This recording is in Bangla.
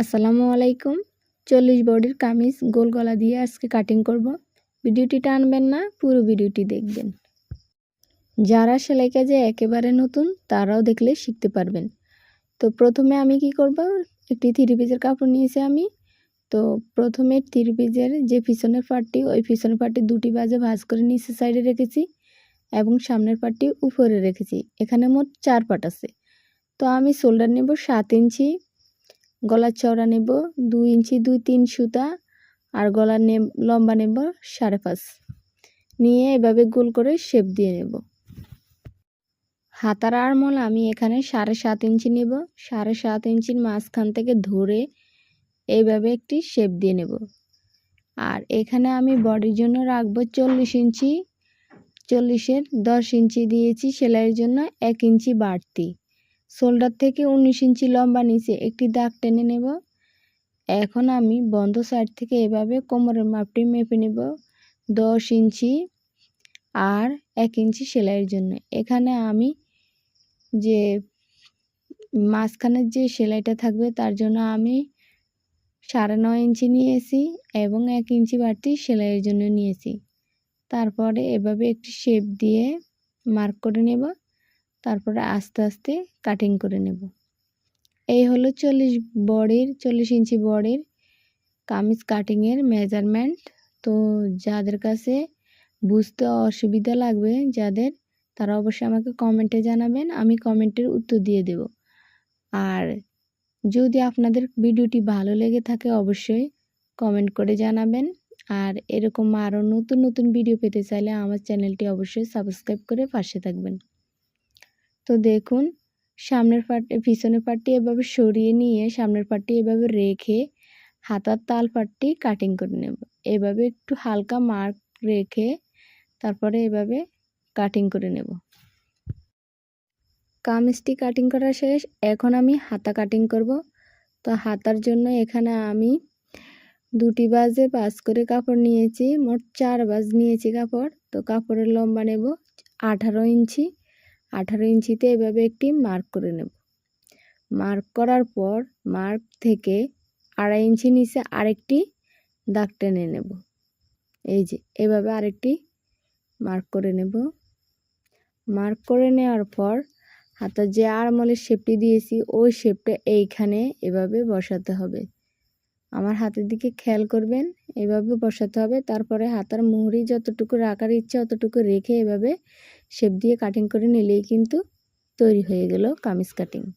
আসসালামু আলাইকুম। চল্লিশ বডির কামিজ গোল গলা দিয়ে আজকে কাটিং করব। ভিডিওটি টানবেন না, পুরো ভিডিওটি দেখবেন। যারা সেলাই কাজে একেবারে নতুন, তারাও দেখলে শিখতে পারবেন। তো প্রথমে আমি কি করব? একটি থ্রি পিসের কাপড় নিয়েছি আমি। তো প্রথমে থ্রি পিসের যে পিছনের পার্টটি ওই পিছনের পার্টটি দুটি বাজে ভাজ করে নিচের সাইডে রেখেছি এবং সামনের পার্টটি উপরে রেখেছি। এখানে মোট চার পাট আছে। তো আমি শোল্ডার নেব সাত ইঞ্চি গলার চওড়া নেব দুই ইঞ্চি, দুই তিন সুতা আর গলার নে লম্বা নেব সাড়ে পাঁচ। নিয়ে এভাবে গোল করে শেপ দিয়ে নেব। হাতার আড়মল আমি এখানে সাড়ে সাত ইঞ্চি নেব। সাড়ে সাত ইঞ্চির মাঝখান থেকে ধরে এইভাবে একটি শেপ দিয়ে নেব। আর এখানে আমি বডির জন্য রাখব চল্লিশ ইঞ্চি। চল্লিশের দশ ইঞ্চি দিয়েছি সেলাইয়ের জন্য এক ইঞ্চি বাড়তি। শোল্ডার থেকে উনিশ ইঞ্চি লম্বা নিচে একটি দাগ টেনে নেব। এখন আমি বন্ধ সাইড থেকে এভাবে কোমরের মাপটি মেপে নেব। দশ ইঞ্চি আর এক ইঞ্চি সেলাইয়ের জন্য। এখানে আমি যে মাঝখানের যে সেলাইটা থাকবে তার জন্য আমি সাড়ে নয় ইঞ্চি নিয়েছি এবং এক ইঞ্চি বাড়তি সেলাইয়ের জন্য নিয়েছি। তারপরে এভাবে একটি শেপ দিয়ে মার্ক করে নেব। তারপরে আস্তে আস্তে কাটিং করে নেব। এই হলো চল্লিশ বডির, চল্লিশ ইঞ্চি বডির কামিজ কাটিংয়ের মেজারমেন্ট তো যাদের কাছে বুঝতে অসুবিধা লাগবে, যাদের, তারা অবশ্যই আমাকে কমেন্টে জানাবেন, আমি কমেন্টের উত্তর দিয়ে দেব। আর যদি আপনাদের ভিডিওটি ভালো লেগে থাকে, অবশ্যই কমেন্ট করে জানাবেন। আর এরকম আরও নতুন নতুন ভিডিও পেতে চাইলে আমার চ্যানেলটি অবশ্যই সাবস্ক্রাইব করে পাশে থাকবেন। তো দেখুন, সামনের পার্টি পিছনের পার্টি এভাবে সরিয়ে নিয়ে সামনের পার্টি এভাবে রেখে হাতার তাল পাটটি কাটিং করে নেব। এভাবে একটু হালকা মার্ক রেখে তারপরে এভাবে কাটিং করে নেব। কামিজটি কাটিং করা শেষ। এখন আমি হাতা কাটিং করব। তো হাতার জন্য এখানে আমি দুটি বাজে পাঁচ করে কাপড় নিয়েছি। মোট চার বাজ নিয়েছি কাপড়। তো কাপড়ের লম্বা নেব আঠারো ইঞ্চি। আঠারো ইঞ্চিতে এভাবে একটি মার্ক করে নেব। মার্ক করার পর মার্ক থেকে আড়াই ইঞ্চি নিচে আরেকটি দাগ টেনে নেব। এই যে, এভাবে আরেকটি মার্ক করে নেব। মার্ক করে নেওয়ার পর হাতের যে আড়মলের শেপটি দিয়েছি, ওই শেপটা এইখানে এভাবে বসাতে হবে। আমার হাতের দিকে খেয়াল করবেন, এভাবে বসাতে হবে। তারপরে হাতার মুহুরি যতটুকু রাখার ইচ্ছা অতটুকু রেখে এভাবে শেপ দিয়ে কাটিং করে নিলেই কিন্তু তৈরি হয়ে গেল কামিজ কাটিং